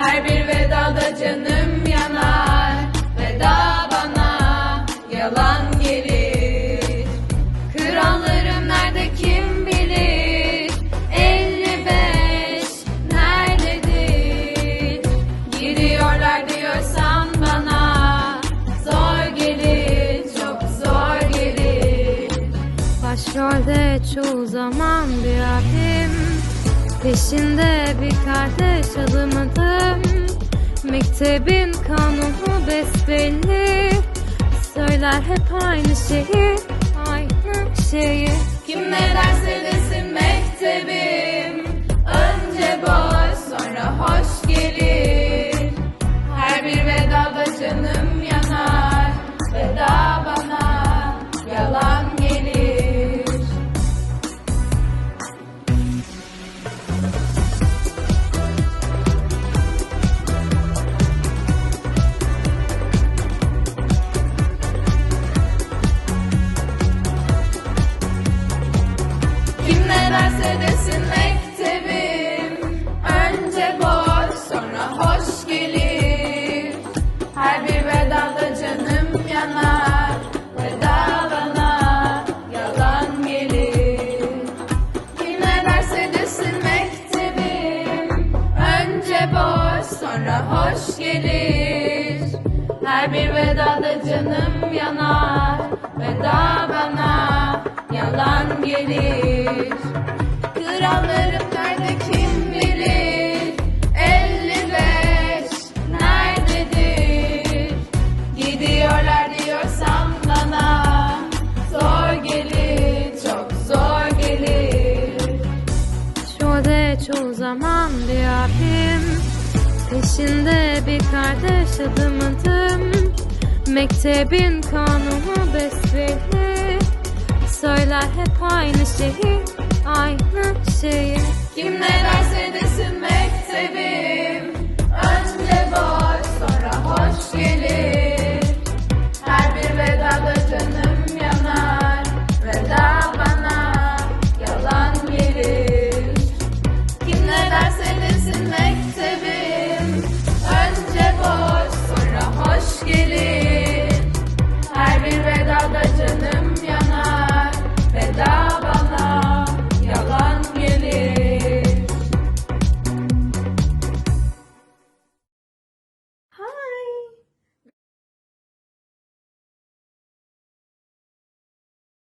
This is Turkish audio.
Her bir vedada canım yanar. Veda bana yalan gelir. Krallarım nerede kim bilir? 55 nerededir? Gidiyorlar diyorsan bana Zor gelir çok zor gelir. Başrolde çoğu zaman bir abim Peşinde bir kardeş adım adım Mektebin kanunu besbelli. Söyler hep aynı şeyi Aynı şeyi. Kim ne derse desin Kim ne derse desin mektebim. Önce boş sonra hoş gelir. Her bir vedada canım yanar. Veda bana yalan gelir. Kim ne derse desin mektebim? Önce boş sonra hoş gelir. Her bir vedada canım yanar. Veda bana yalan gelir Peşinde bir kardeş adım adım Mektebin kanunu besbelli. Söyler hep aynı şeyi Aynı şeyi. Kim ne derse desin